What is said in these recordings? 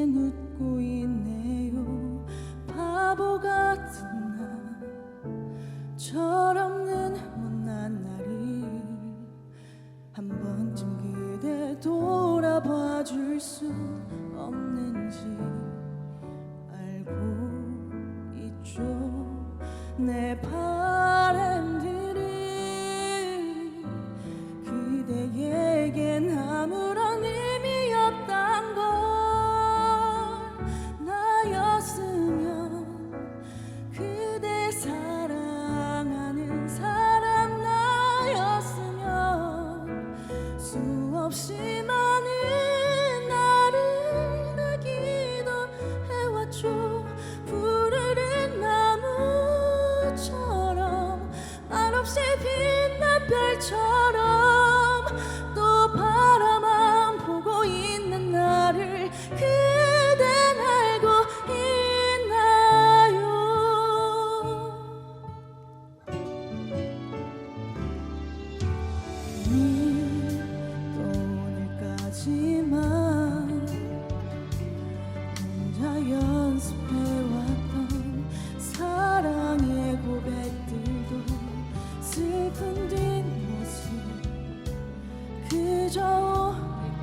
그대 웃고 있네요. 바보 같은 나 철없는 못난 나를 한 번쯤 그대 돌아봐 줄 수 없는지 알고 있죠. 내바 오늘까지만 혼자 연습해왔던 사랑의 고백들도 슬픈 뒷모습 그저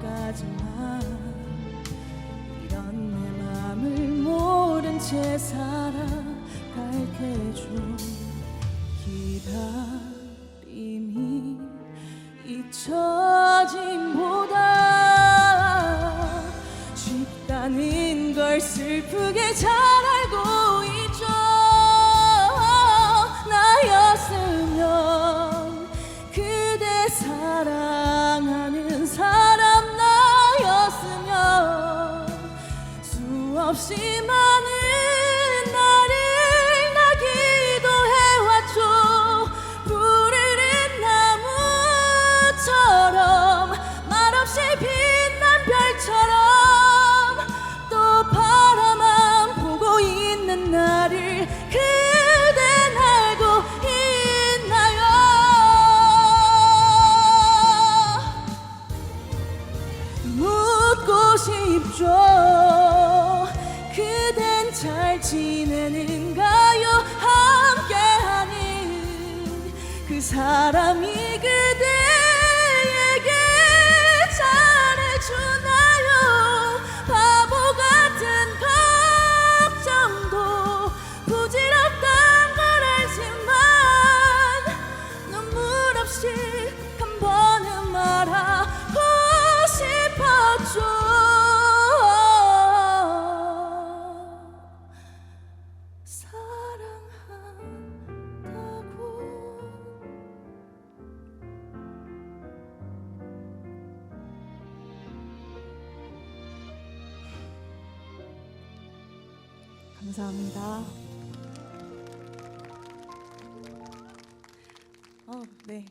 오늘까지만 이런 내 맘을 모른 채 살 지내는가요? 함께하는 그 사람이 감사합니다. 어, 네.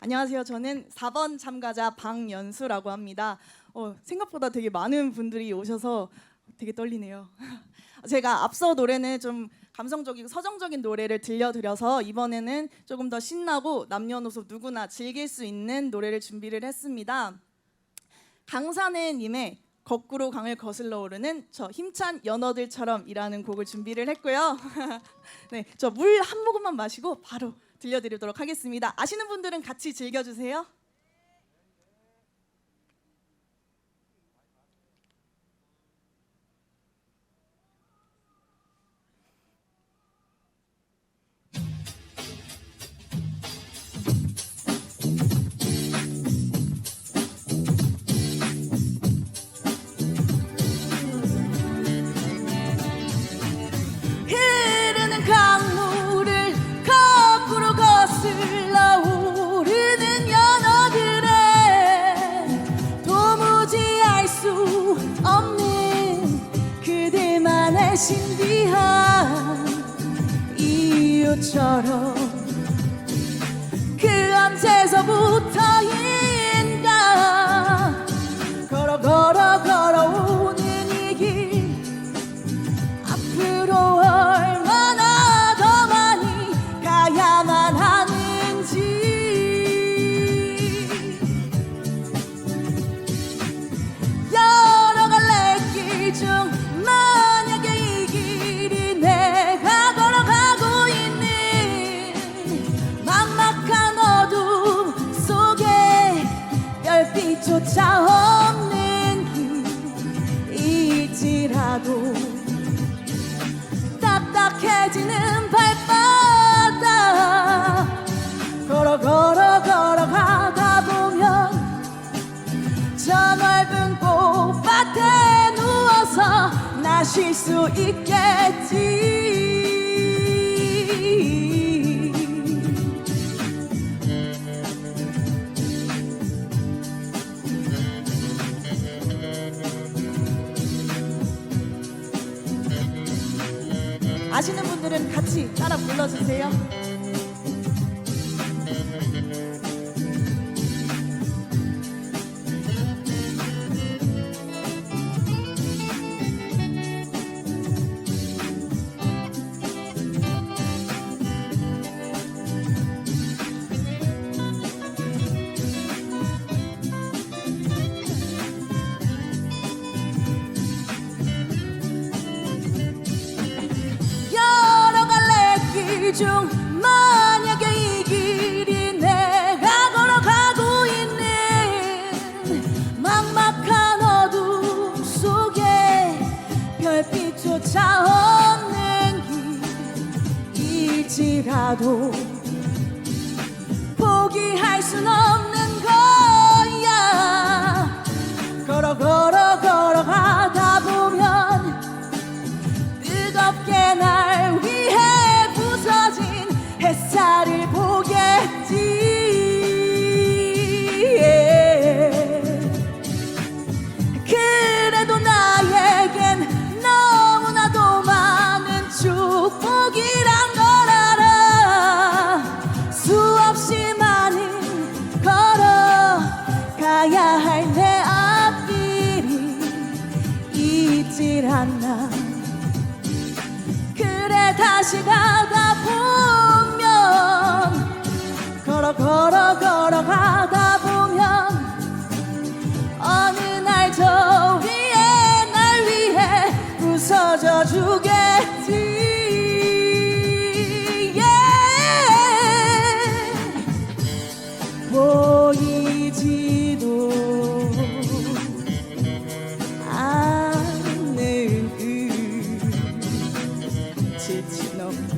안녕하세요. 저는 4번 참가자 방연수라고 합니다. 어, 생각보다 되게 많은 분들이 오셔서 되게 떨리네요. 제가 앞서 노래는 좀 감성적이고 서정적인 노래를 들려드려서 이번에는 조금 더 신나고 남녀노소 누구나 즐길 수 있는 노래를 준비를 했습니다. 강산해님의 거꾸로 강을 거슬러 오르는 저 힘찬 연어들처럼이라는 곡을 준비를 했고요. 네, 저 물 한 모금만 마시고 바로 들려드리도록 하겠습니다. 아시는 분들은 같이 즐겨주세요. 신비한 이유처럼 그 언제서부터 나쉴수 있겠지 아시는 분들은 같이 따라 불러주세요. 중 만약에 이 길이 내가 걸어가고 있는 막막한 어둠 속에 별빛조차 없는 길일지라도 포기할 순 없는 있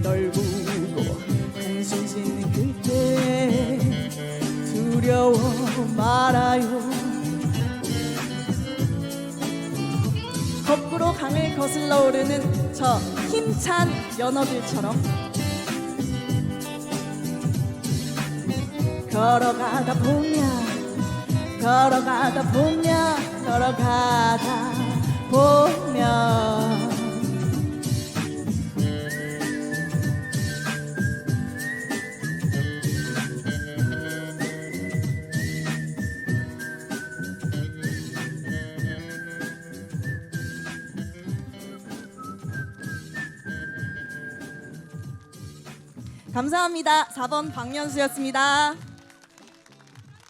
지친 널 보고 한숨 짓는 그때 두려워 말아요. 거꾸로 강을 거슬러 오르는 저 힘찬 연어들처럼 걸어가다 보면 걸어가다 보면 걸어가다 보면 감사합니다. 4번 박연수였습니다.